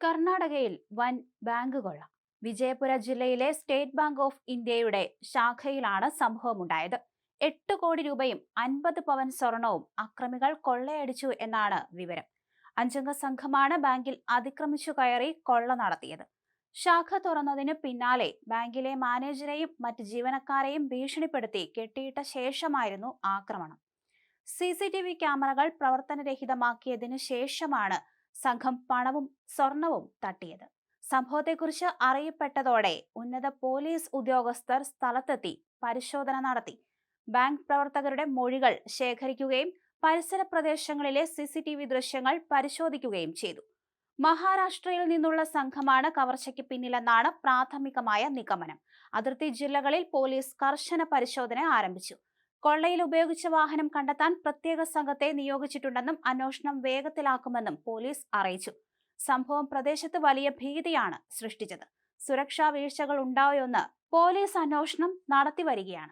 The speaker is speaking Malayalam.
കർണാടകയിൽ വൻ ബാങ്ക് കൊള്ള. വിജയപുര ജില്ലയിലെ സ്റ്റേറ്റ് ബാങ്ക് ഓഫ് ഇന്ത്യയുടെ ശാഖയിലാണ് സംഭവമുണ്ടായത്. എട്ട് കോടി രൂപയും അൻപത് പവൻ സ്വർണവും അക്രമികൾ കൊള്ളയടിച്ചു എന്നാണ് വിവരം. അഞ്ചംഗ സംഘമാണ് ബാങ്കിൽ അതിക്രമിച്ചു കയറി കൊള്ള നടത്തിയത്. ശാഖ തുറന്നതിന് പിന്നാലെ ബാങ്കിലെ മാനേജരെയും മറ്റ് ജീവനക്കാരെയും ഭീഷണിപ്പെടുത്തി കെട്ടിയിട്ട ശേഷമായിരുന്നു ആക്രമണം. സി സി ടി വി ക്യാമറകൾ പ്രവർത്തനരഹിതമാക്കിയതിനു ശേഷമാണ് സംഘം പണവും സ്വർണവും തട്ടിയത്. സംഭവത്തെക്കുറിച്ച് അറിയപ്പെട്ടതോടെ ഉന്നത പോലീസ് ഉദ്യോഗസ്ഥർ സ്ഥലത്തെത്തി പരിശോധന നടത്തി. ബാങ്ക് പ്രവർത്തകരുടെ മൊഴികൾ ശേഖരിക്കുകയും പരിസര പ്രദേശങ്ങളിലെ സി സി ടി വി ദൃശ്യങ്ങൾ പരിശോധിക്കുകയും ചെയ്തു. മഹാരാഷ്ട്രയിൽ നിന്നുള്ള സംഘമാണ് കവർച്ചയ്ക്ക് പിന്നിലെന്നാണ് പ്രാഥമികമായ നിഗമനം. അതിർത്തി ജില്ലകളിൽ പോലീസ് കർശന പരിശോധന ആരംഭിച്ചു. കൊള്ളയിൽ ഉപയോഗിച്ച വാഹനം കണ്ടെത്താൻ പ്രത്യേക സംഘത്തെ നിയോഗിച്ചിട്ടുണ്ടെന്നും അന്വേഷണം വേഗത്തിലാക്കുമെന്നും പോലീസ് അറിയിച്ചു. സംഭവം പ്രദേശത്ത് വലിയ ഭീതിയാണ് സൃഷ്ടിച്ചത്. സുരക്ഷാ വീഴ്ചകൾ ഉണ്ടാവുമെന്ന് പോലീസ് അന്വേഷണം നടത്തി വരികയാണ്